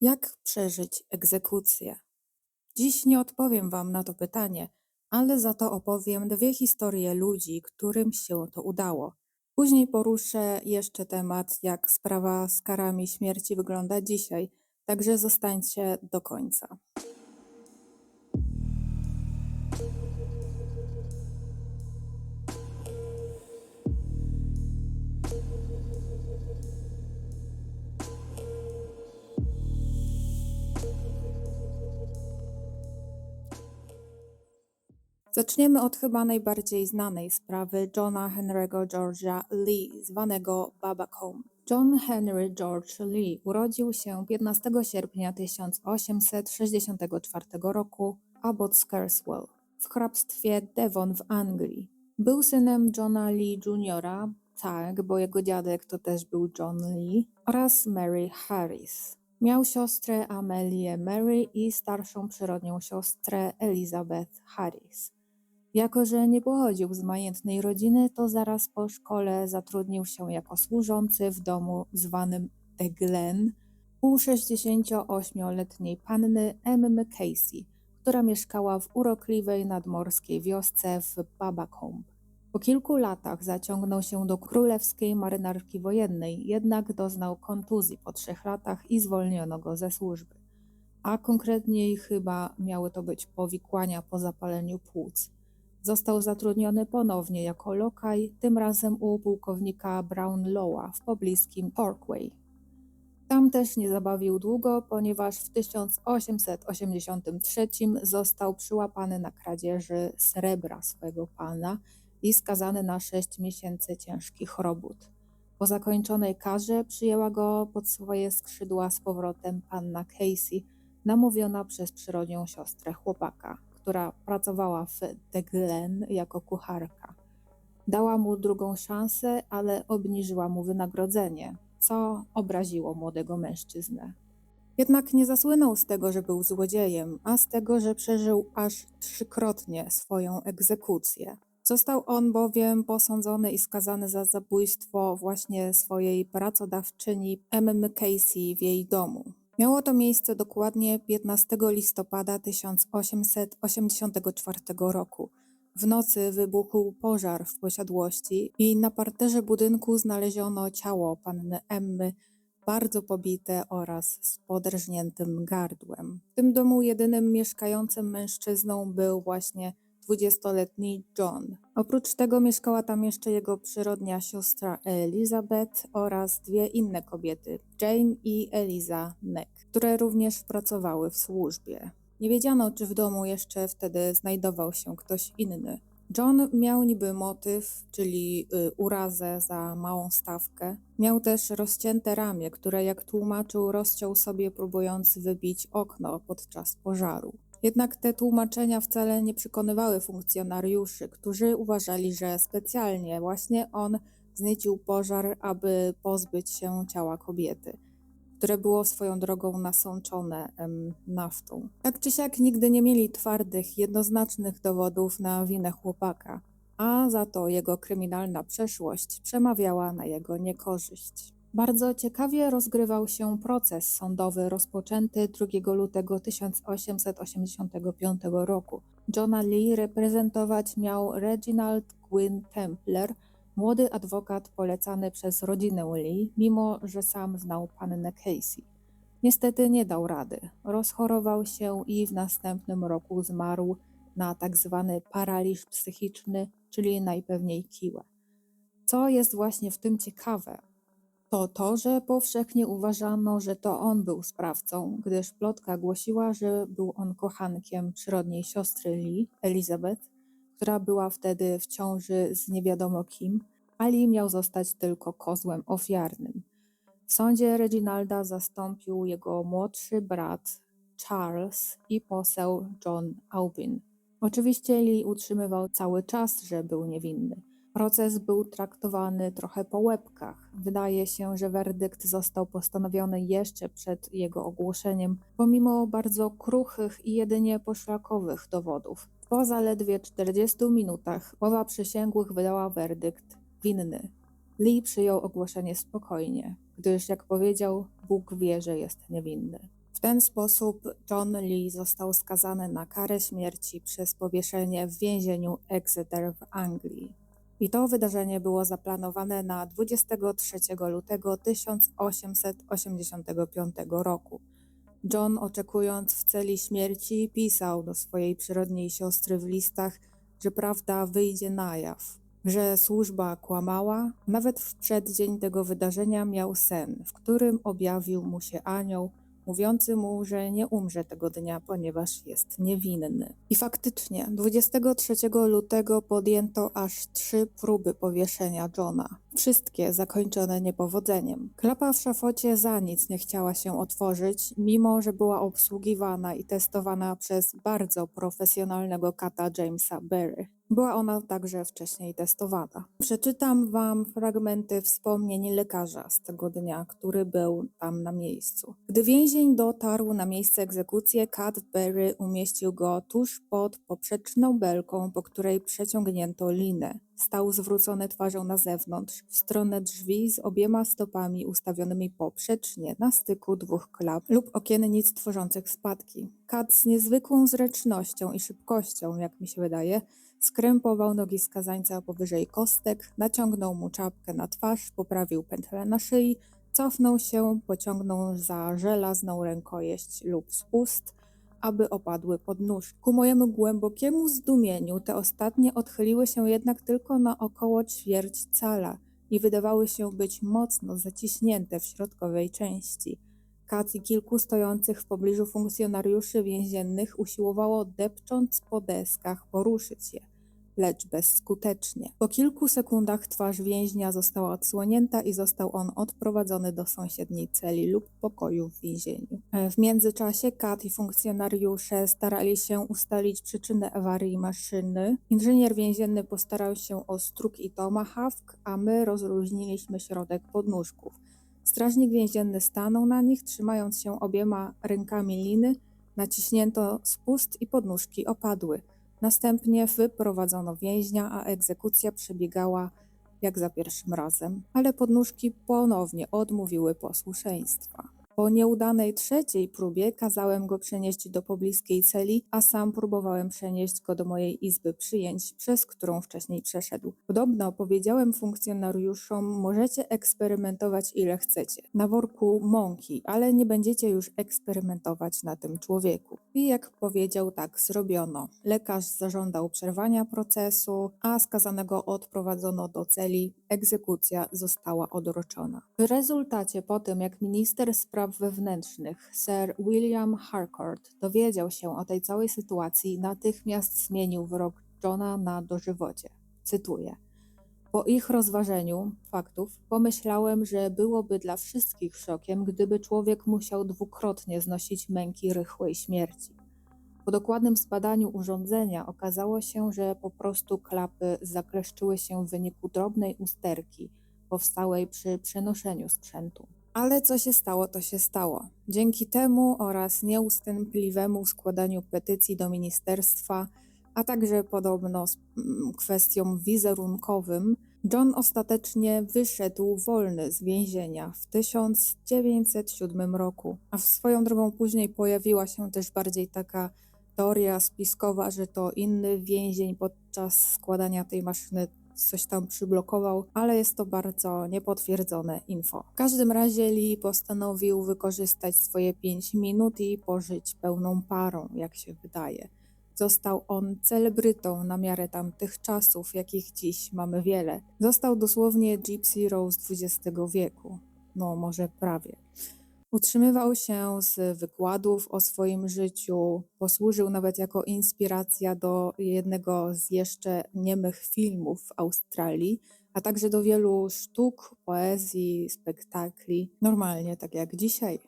Jak przeżyć egzekucję? Dziś nie odpowiem Wam na to pytanie, ale za to opowiem dwie historie ludzi, którym się to udało. Później poruszę jeszcze temat, jak sprawa z karami śmierci wygląda dzisiaj, także zostańcie do końca. Zaczniemy od chyba najbardziej znanej sprawy Johna Henry'ego George'a Lee, zwanego Baba Combe. John Henry George Lee urodził się 15 sierpnia 1864 roku w Abbot Scarswell w hrabstwie Devon w Anglii. Był synem Johna Lee Jr., tak, bo jego dziadek to też był John Lee, oraz Mary Harris. Miał siostrę Amelię Mary i starszą przyrodnią siostrę Elizabeth Harris. Jako, że nie pochodził z majętnej rodziny, to zaraz po szkole zatrudnił się jako służący w domu zwanym The Glen u 68-letniej panny Emmy Casey, która mieszkała w urokliwej nadmorskiej wiosce w Babacombe. Po kilku latach zaciągnął się do królewskiej marynarki wojennej, jednak doznał kontuzji po trzech latach i zwolniono go ze służby. A konkretniej chyba miały to być powikłania po zapaleniu płuc. Został zatrudniony ponownie jako lokaj, tym razem u pułkownika Brownlowa w pobliskim Torquay. Tam też nie zabawił długo, ponieważ w 1883 został przyłapany na kradzieży srebra swojego pana i skazany na 6 miesięcy ciężkich robót. Po zakończonej karze przyjęła go pod swoje skrzydła z powrotem panna Casey, namówiona przez przyrodnią siostrę chłopaka która pracowała w The Glen jako kucharka. Dała mu drugą szansę, ale obniżyła mu wynagrodzenie, co obraziło młodego mężczyznę. Jednak nie zasłynął z tego, że był złodziejem, a z tego, że przeżył aż trzykrotnie swoją egzekucję. Został on bowiem posądzony i skazany za zabójstwo właśnie swojej pracodawczyni Emmy Casey w jej domu. Miało to miejsce dokładnie 15 listopada 1884 roku. W nocy wybuchł pożar w posiadłości i na parterze budynku znaleziono ciało panny Emmy, bardzo pobite oraz z podrżniętym gardłem. W tym domu jedynym mieszkającym mężczyzną był właśnie dwudziestoletni John. Oprócz tego mieszkała tam jeszcze jego przyrodnia siostra Elizabeth oraz dwie inne kobiety, Jane i Eliza Neck, które również pracowały w służbie. Nie wiedziano, czy w domu jeszcze wtedy znajdował się ktoś inny. John miał niby motyw, czyli y, urazę za małą stawkę. Miał też rozcięte ramię, które jak tłumaczył rozciął sobie próbując wybić okno podczas pożaru. Jednak te tłumaczenia wcale nie przekonywały funkcjonariuszy, którzy uważali, że specjalnie właśnie on wzniecił pożar, aby pozbyć się ciała kobiety, które było swoją drogą nasączone em, naftą. Tak czy siak nigdy nie mieli twardych, jednoznacznych dowodów na winę chłopaka, a za to jego kryminalna przeszłość przemawiała na jego niekorzyść. Bardzo ciekawie rozgrywał się proces sądowy rozpoczęty 2 lutego 1885 roku. Johna Lee reprezentować miał Reginald Gwyn Templer, młody adwokat polecany przez rodzinę Lee, mimo że sam znał pannę Casey. Niestety nie dał rady. Rozchorował się i w następnym roku zmarł na tak zwany paraliż psychiczny, czyli najpewniej kiłę. Co jest właśnie w tym ciekawe, to to, że powszechnie uważano, że to on był sprawcą, gdyż plotka głosiła, że był on kochankiem przyrodniej siostry Lee, Elizabeth, która była wtedy w ciąży z niewiadomo kim, a Lee miał zostać tylko kozłem ofiarnym. W sądzie Reginalda zastąpił jego młodszy brat Charles i poseł John Aubin. Oczywiście Lee utrzymywał cały czas, że był niewinny. Proces był traktowany trochę po łebkach. Wydaje się, że werdykt został postanowiony jeszcze przed jego ogłoszeniem, pomimo bardzo kruchych i jedynie poszlakowych dowodów. Po zaledwie 40 minutach połowa przysięgłych wydała werdykt winny. Lee przyjął ogłoszenie spokojnie, gdyż, jak powiedział, Bóg wie, że jest niewinny. W ten sposób John Lee został skazany na karę śmierci przez powieszenie w więzieniu Exeter w Anglii. I to wydarzenie było zaplanowane na 23 lutego 1885 roku. John, oczekując w celi śmierci, pisał do swojej przyrodniej siostry w listach, że prawda wyjdzie na jaw, że służba kłamała. Nawet w przeddzień tego wydarzenia miał sen, w którym objawił mu się anioł, mówiący mu, że nie umrze tego dnia, ponieważ jest niewinny. I faktycznie, 23 lutego podjęto aż trzy próby powieszenia Johna. Wszystkie zakończone niepowodzeniem. Klapa w szafocie za nic nie chciała się otworzyć, mimo że była obsługiwana i testowana przez bardzo profesjonalnego kata Jamesa Berry. Była ona także wcześniej testowana. Przeczytam Wam fragmenty wspomnień lekarza z tego dnia, który był tam na miejscu. Gdy więzień dotarł na miejsce egzekucji, Cat Berry umieścił go tuż pod poprzeczną belką, po której przeciągnięto linę. Stał zwrócony twarzą na zewnątrz, w stronę drzwi z obiema stopami ustawionymi poprzecznie na styku dwóch klap lub okiennic tworzących spadki. Kat z niezwykłą zręcznością i szybkością, jak mi się wydaje, skrępował nogi skazańca powyżej kostek, naciągnął mu czapkę na twarz, poprawił pętlę na szyi, cofnął się, pociągnął za żelazną rękojeść lub spust, aby opadły pod nóż. Ku mojemu głębokiemu zdumieniu te ostatnie odchyliły się jednak tylko na około ćwierć cala i wydawały się być mocno zaciśnięte w środkowej części. Kat i kilku stojących w pobliżu funkcjonariuszy więziennych usiłowało depcząc po deskach poruszyć je lecz bezskutecznie. Po kilku sekundach twarz więźnia została odsłonięta i został on odprowadzony do sąsiedniej celi lub pokoju w więzieniu. E, W międzyczasie Kat i funkcjonariusze starali się ustalić przyczynę awarii maszyny. Inżynier więzienny postarał się o struk i tomahawk, a my rozluźniliśmy środek podnóżków. Strażnik więzienny stanął na nich, trzymając się obiema rękami liny, naciśnięto spust i podnóżki opadły. Następnie wyprowadzono więźnia, a egzekucja przebiegała jak za pierwszym razem, ale podnóżki ponownie odmówiły posłuszeństwa. Po nieudanej trzeciej próbie kazałem go przenieść do pobliskiej celi, a sam próbowałem przenieść go do mojej izby przyjęć, przez którą wcześniej przeszedł. Podobno powiedziałem funkcjonariuszom, możecie eksperymentować ile chcecie. Na worku mąki, ale nie będziecie już eksperymentować na tym człowieku. I jak powiedział, tak zrobiono. Lekarz zażądał przerwania procesu, a skazanego odprowadzono do celi. Egzekucja została odroczona. W rezultacie po tym, jak minister spraw wewnętrznych Sir William Harcourt dowiedział się o tej całej sytuacji, natychmiast zmienił wyrok Johna na dożywocie. Cytuję. Po ich rozważeniu faktów pomyślałem, że byłoby dla wszystkich szokiem, gdyby człowiek musiał dwukrotnie znosić męki rychłej śmierci. Po dokładnym zbadaniu urządzenia okazało się, że po prostu klapy zakleszczyły się w wyniku drobnej usterki powstałej przy przenoszeniu sprzętu. Ale co się stało, to się stało. Dzięki temu oraz nieustępliwemu składaniu petycji do ministerstwa, a także podobno z mm, kwestiom wizerunkowym, John ostatecznie wyszedł wolny z więzienia w 1907 roku. A swoją drogą później pojawiła się też bardziej taka teoria spiskowa, że to inny więzień podczas składania tej maszyny coś tam przyblokował, ale jest to bardzo niepotwierdzone info. W każdym razie Lee postanowił wykorzystać swoje 5 minut i pożyć pełną parą, jak się wydaje. Został on celebrytą na miarę tamtych czasów, jakich dziś mamy wiele. Został dosłownie Gypsy Rose XX wieku. No, może prawie. Utrzymywał się z wykładów o swoim życiu, posłużył nawet jako inspiracja do jednego z jeszcze niemych filmów w Australii, a także do wielu sztuk, poezji, spektakli, normalnie tak jak dzisiaj.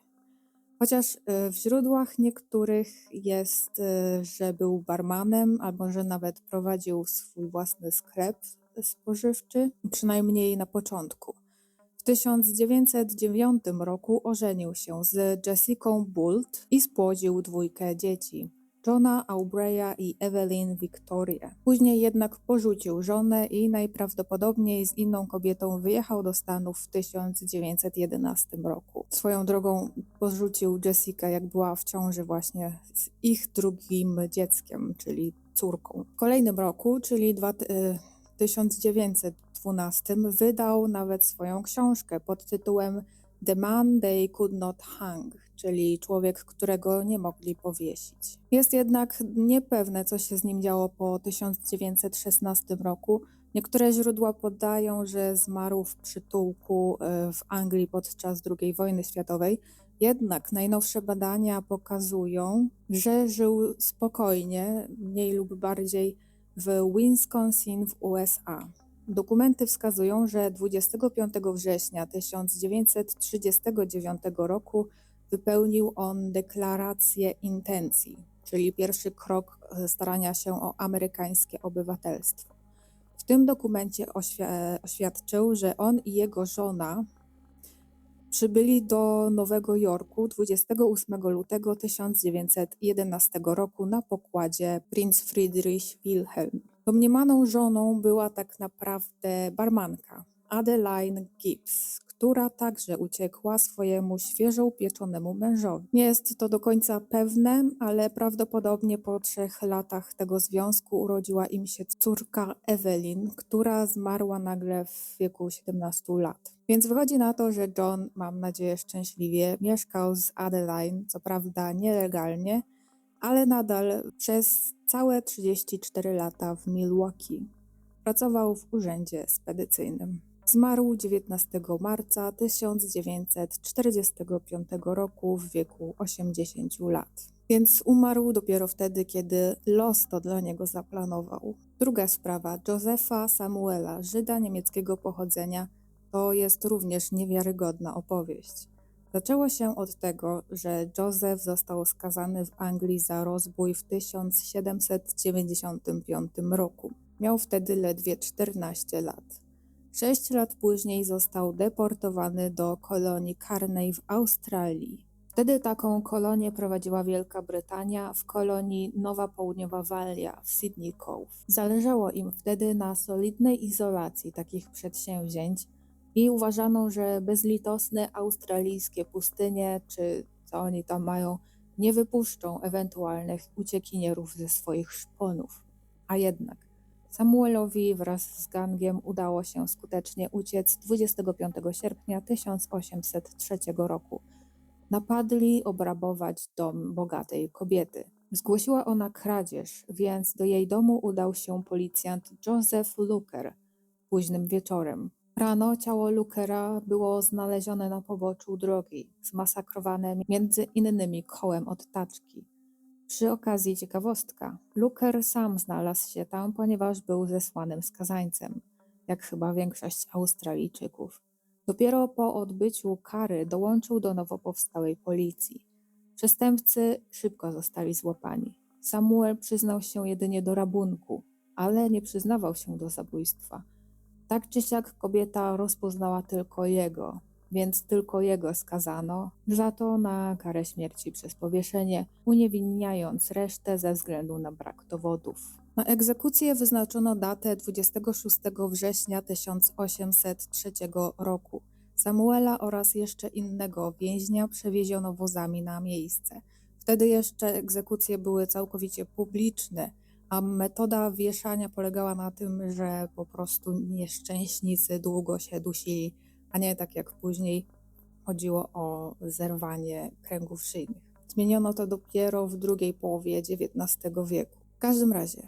Chociaż e, w źródłach niektórych jest, e, że był barmanem, albo że nawet prowadził swój własny sklep spożywczy, przynajmniej na początku. W 1909 roku ożenił się z Jessicą Boult i spłodził dwójkę dzieci. Johna Aubreya i Evelyn Victorię. Później jednak porzucił żonę i najprawdopodobniej z inną kobietą wyjechał do Stanów w 1911 roku. Swoją drogą porzucił Jessica, jak była w ciąży właśnie z ich drugim dzieckiem, czyli córką. W kolejnym roku, czyli dwa, y, 1912, wydał nawet swoją książkę pod tytułem The Man They Could Not Hang, czyli człowiek, którego nie mogli powiesić. Jest jednak niepewne, co się z nim działo po 1916 roku. Niektóre źródła podają, że zmarł w przytułku e, w Anglii podczas II wojny światowej. Jednak najnowsze badania pokazują, że żył spokojnie, mniej lub bardziej w Wisconsin w USA. Dokumenty wskazują, że 25 września 1939 roku wypełnił on deklarację intencji, czyli pierwszy krok e, starania się o amerykańskie obywatelstwo. W tym dokumencie oświ- oświadczył, że on i jego żona przybyli do Nowego Jorku 28 lutego 1911 roku na pokładzie Prinz Friedrich Wilhelm. Domniemaną żoną była tak naprawdę barmanka Adeline Gibbs, która także uciekła swojemu świeżo upieczonemu mężowi. Nie jest to do końca pewne, ale prawdopodobnie po trzech latach tego związku urodziła im się córka Evelyn, która zmarła nagle w wieku 17 lat. Więc wychodzi na to, że John, mam nadzieję szczęśliwie, mieszkał z Adeline, co prawda nielegalnie, ale nadal przez całe 34 lata w Milwaukee. Pracował w urzędzie spedycyjnym. Zmarł 19 marca 1945 roku w wieku 80 lat. Więc umarł dopiero wtedy, kiedy los to dla niego zaplanował. Druga sprawa, Josefa Samuela, Żyda niemieckiego pochodzenia, to jest również niewiarygodna opowieść. Zaczęło się od tego, że Józef został skazany w Anglii za rozbój w 1795 roku. Miał wtedy ledwie 14 lat. Sześć lat później został deportowany do kolonii karnej w Australii. Wtedy taką kolonię prowadziła Wielka Brytania w kolonii Nowa Południowa Walia w Sydney Cove. Zależało im wtedy na solidnej izolacji takich przedsięwzięć i uważano, że bezlitosne australijskie pustynie, czy co oni tam mają, nie wypuszczą ewentualnych uciekinierów ze swoich szponów. A jednak Samuelowi wraz z gangiem udało się skutecznie uciec 25 sierpnia 1803 roku. Napadli obrabować dom bogatej kobiety. Zgłosiła ona kradzież, więc do jej domu udał się policjant Joseph Luker późnym wieczorem. Rano ciało Lukera było znalezione na poboczu drogi, zmasakrowane między innymi kołem od taczki. Przy okazji ciekawostka, Luker sam znalazł się tam, ponieważ był zesłanym skazańcem, jak chyba większość Australijczyków. Dopiero po odbyciu kary dołączył do nowo powstałej policji. Przestępcy szybko zostali złapani. Samuel przyznał się jedynie do rabunku, ale nie przyznawał się do zabójstwa. Tak czy siak kobieta rozpoznała tylko jego, więc tylko jego skazano, za to na karę śmierci przez powieszenie, uniewinniając resztę ze względu na brak dowodów. Na egzekucję wyznaczono datę 26 września 1803 roku. Samuela oraz jeszcze innego więźnia przewieziono wozami na miejsce. Wtedy jeszcze egzekucje były całkowicie publiczne, a metoda wieszania polegała na tym, że po prostu nieszczęśnicy długo się dusili, a nie tak jak później chodziło o zerwanie kręgów szyjnych. Zmieniono to dopiero w drugiej połowie XIX wieku. W każdym razie,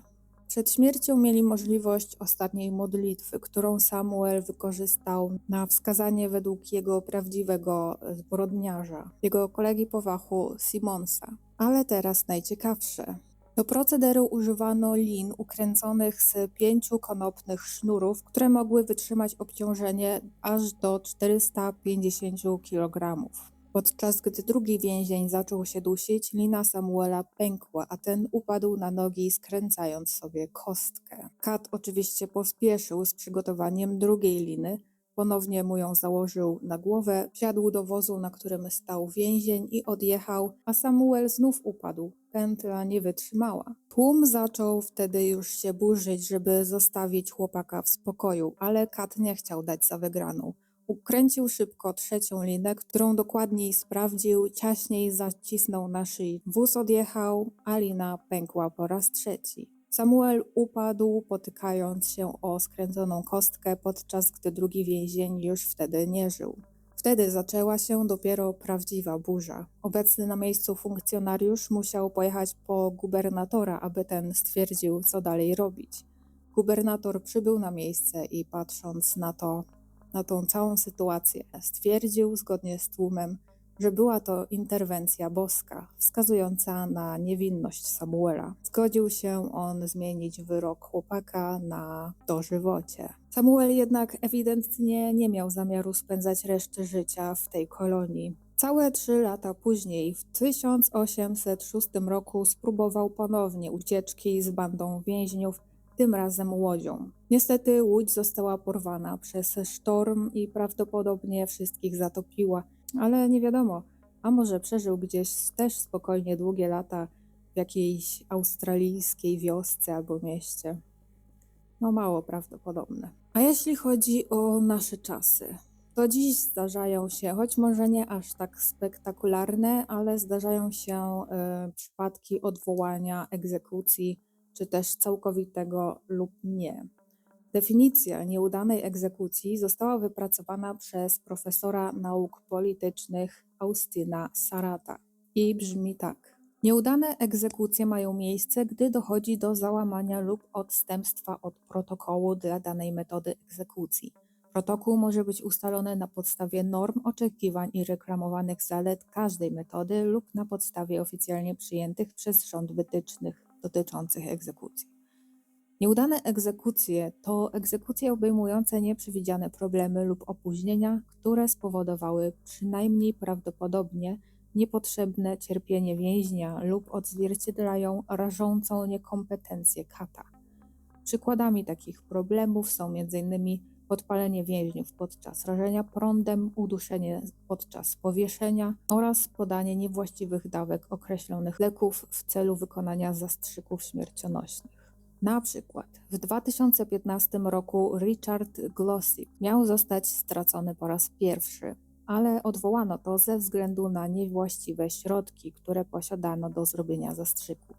przed śmiercią mieli możliwość ostatniej modlitwy, którą Samuel wykorzystał na wskazanie według jego prawdziwego zbrodniarza, jego kolegi po fachu Simonsa. Ale teraz najciekawsze. Do procederu używano lin ukręconych z pięciu konopnych sznurów, które mogły wytrzymać obciążenie aż do 450 kg. Podczas gdy drugi więzień zaczął się dusić, lina Samuela pękła, a ten upadł na nogi, skręcając sobie kostkę. Kat oczywiście pospieszył z przygotowaniem drugiej liny, Ponownie mu ją założył na głowę, wsiadł do wozu, na którym stał więzień i odjechał, a Samuel znów upadł. Pętla nie wytrzymała. Tłum zaczął wtedy już się burzyć, żeby zostawić chłopaka w spokoju, ale Kat nie chciał dać za wygraną. Ukręcił szybko trzecią linę, którą dokładniej sprawdził, ciaśniej zacisnął na szyi. Wóz odjechał, a lina pękła po raz trzeci. Samuel upadł, potykając się o skręconą kostkę, podczas gdy drugi więzień już wtedy nie żył. Wtedy zaczęła się dopiero prawdziwa burza. Obecny na miejscu funkcjonariusz musiał pojechać po gubernatora, aby ten stwierdził, co dalej robić. Gubernator przybył na miejsce i patrząc na to, na tą całą sytuację, stwierdził zgodnie z tłumem, że była to interwencja boska, wskazująca na niewinność Samuela. Zgodził się on zmienić wyrok chłopaka na dożywocie. Samuel jednak ewidentnie nie miał zamiaru spędzać reszty życia w tej kolonii. Całe trzy lata później, w 1806 roku, spróbował ponownie ucieczki z bandą więźniów, tym razem łodzią. Niestety łódź została porwana przez sztorm i prawdopodobnie wszystkich zatopiła, ale nie wiadomo, a może przeżył gdzieś też spokojnie długie lata w jakiejś australijskiej wiosce albo mieście. No mało prawdopodobne. A jeśli chodzi o nasze czasy, to dziś zdarzają się, choć może nie aż tak spektakularne, ale zdarzają się e, przypadki odwołania egzekucji, czy też całkowitego lub nie. Definicja nieudanej egzekucji została wypracowana przez profesora nauk politycznych Austyna Sarata i brzmi tak. Nieudane egzekucje mają miejsce, gdy dochodzi do załamania lub odstępstwa od protokołu dla danej metody egzekucji. Protokół może być ustalony na podstawie norm, oczekiwań i reklamowanych zalet każdej metody lub na podstawie oficjalnie przyjętych przez rząd wytycznych dotyczących egzekucji. Nieudane egzekucje to egzekucje obejmujące nieprzewidziane problemy lub opóźnienia, które spowodowały przynajmniej prawdopodobnie niepotrzebne cierpienie więźnia lub odzwierciedlają rażącą niekompetencję kata. Przykładami takich problemów są m.in. podpalenie więźniów podczas rażenia prądem, uduszenie podczas powieszenia oraz podanie niewłaściwych dawek określonych leków w celu wykonania zastrzyków śmiercionośnych. Na przykład w 2015 roku Richard Glossip miał zostać stracony po raz pierwszy, ale odwołano to ze względu na niewłaściwe środki, które posiadano do zrobienia zastrzyku.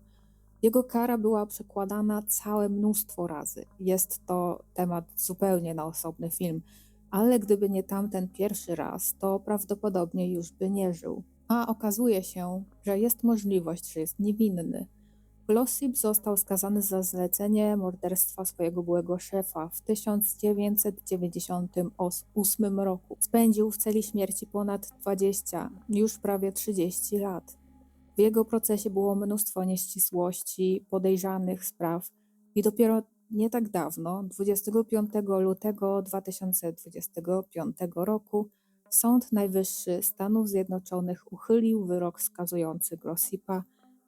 Jego kara była przekładana całe mnóstwo razy. Jest to temat zupełnie na osobny film, ale gdyby nie tamten pierwszy raz, to prawdopodobnie już by nie żył. A okazuje się, że jest możliwość, że jest niewinny. Glossip został skazany za zlecenie morderstwa swojego byłego szefa w 1998 roku. Spędził w celi śmierci ponad 20, już prawie 30 lat. W jego procesie było mnóstwo nieścisłości, podejrzanych spraw i dopiero nie tak dawno, 25 lutego 2025 roku, Sąd Najwyższy Stanów Zjednoczonych uchylił wyrok skazujący Glossipa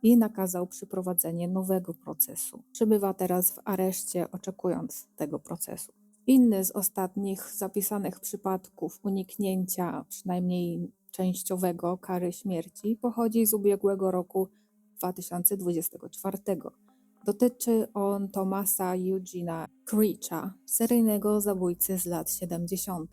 i nakazał przeprowadzenie nowego procesu. Przebywa teraz w areszcie, oczekując tego procesu. Inny z ostatnich zapisanych przypadków uniknięcia, przynajmniej częściowego, kary śmierci pochodzi z ubiegłego roku 2024. Dotyczy on Thomasa Eugena Creecha, seryjnego zabójcy z lat 70.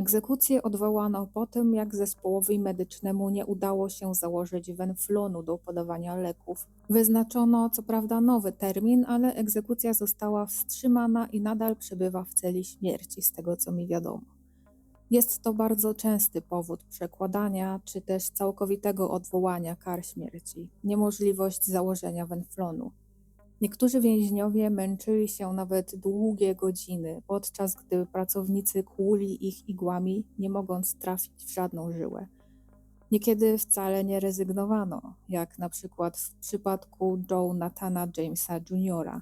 Egzekucję odwołano po tym, jak zespołowi medycznemu nie udało się założyć wenflonu do podawania leków. Wyznaczono co prawda nowy termin, ale egzekucja została wstrzymana i nadal przebywa w celi śmierci, z tego co mi wiadomo. Jest to bardzo częsty powód przekładania czy też całkowitego odwołania kar śmierci niemożliwość założenia wenflonu. Niektórzy więźniowie męczyli się nawet długie godziny, podczas gdy pracownicy kłuli ich igłami, nie mogąc trafić w żadną żyłę. Niekiedy wcale nie rezygnowano, jak na przykład w przypadku Joe Nathana Jamesa Jr.,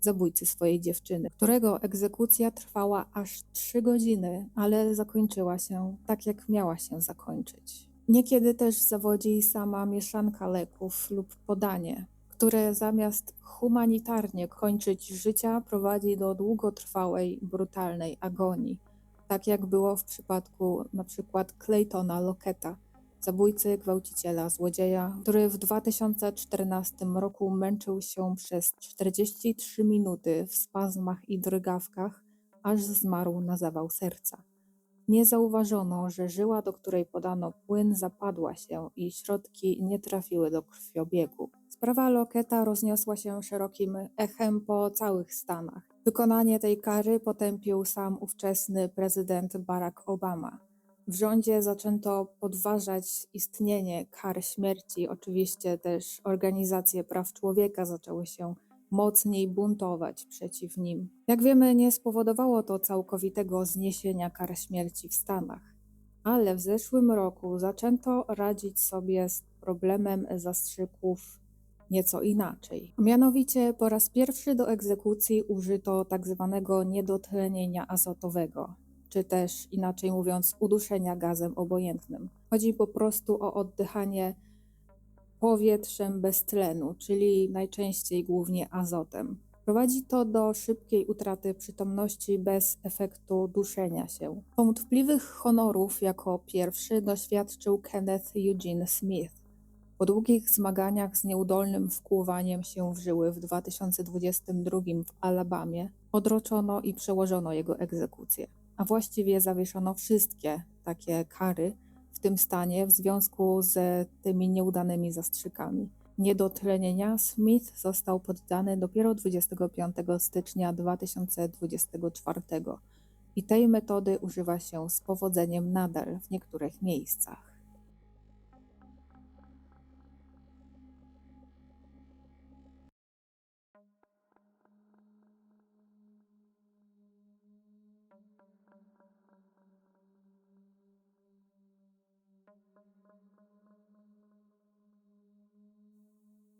zabójcy swojej dziewczyny, którego egzekucja trwała aż trzy godziny, ale zakończyła się tak, jak miała się zakończyć. Niekiedy też zawodzi sama mieszanka leków lub podanie, które zamiast humanitarnie kończyć życia, prowadzi do długotrwałej, brutalnej agonii. Tak jak było w przypadku przykład Claytona Locketa, zabójcy, gwałciciela, złodzieja, który w 2014 roku męczył się przez 43 minuty w spazmach i drgawkach, aż zmarł na zawał serca. Nie zauważono, że żyła, do której podano płyn, zapadła się i środki nie trafiły do krwiobiegu. Sprawa Loketa rozniosła się szerokim echem po całych Stanach. Wykonanie tej kary potępił sam ówczesny prezydent Barack Obama. W rządzie zaczęto podważać istnienie kar śmierci. Oczywiście też organizacje praw człowieka zaczęły się mocniej buntować przeciw nim. Jak wiemy, nie spowodowało to całkowitego zniesienia kar śmierci w Stanach, ale w zeszłym roku zaczęto radzić sobie z problemem zastrzyków nieco inaczej. Mianowicie po raz pierwszy do egzekucji użyto tak zwanego niedotlenienia azotowego, czy też inaczej mówiąc uduszenia gazem obojętnym. Chodzi po prostu o oddychanie powietrzem bez tlenu, czyli najczęściej głównie azotem. Prowadzi to do szybkiej utraty przytomności bez efektu duszenia się. Wątpliwych honorów jako pierwszy doświadczył Kenneth Eugene Smith. Po długich zmaganiach z nieudolnym wkłuwaniem się w żyły w 2022 w Alabamie odroczono i przełożono jego egzekucję, a właściwie zawieszono wszystkie takie kary, w tym stanie w związku z tymi nieudanymi zastrzykami. Niedotlenienia Smith został poddany dopiero 25 stycznia 2024 i tej metody używa się z powodzeniem nadal w niektórych miejscach.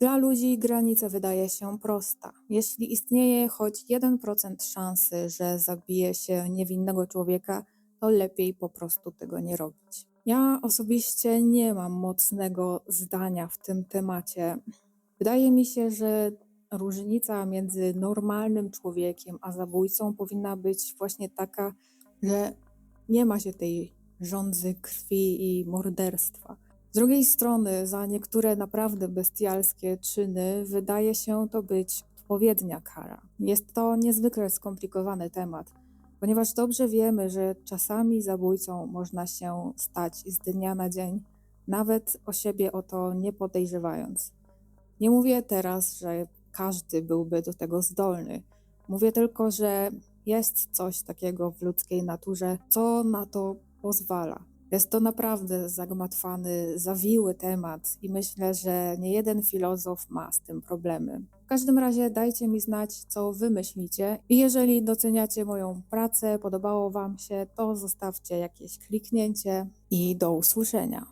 Dla ludzi granica wydaje się prosta. Jeśli istnieje choć 1% szansy, że zabije się niewinnego człowieka, to lepiej po prostu tego nie robić. Ja osobiście nie mam mocnego zdania w tym temacie. Wydaje mi się, że różnica między normalnym człowiekiem a zabójcą powinna być właśnie taka, że nie ma się tej żądzy krwi i morderstwa. Z drugiej strony, za niektóre naprawdę bestialskie czyny wydaje się to być odpowiednia kara. Jest to niezwykle skomplikowany temat, ponieważ dobrze wiemy, że czasami zabójcą można się stać z dnia na dzień, nawet o siebie o to nie podejrzewając. Nie mówię teraz, że każdy byłby do tego zdolny. Mówię tylko, że jest coś takiego w ludzkiej naturze, co na to pozwala. Jest to naprawdę zagmatwany, zawiły temat i myślę, że nie jeden filozof ma z tym problemy. W każdym razie dajcie mi znać, co wy myślicie i jeżeli doceniacie moją pracę, podobało wam się, to zostawcie jakieś kliknięcie i do usłyszenia.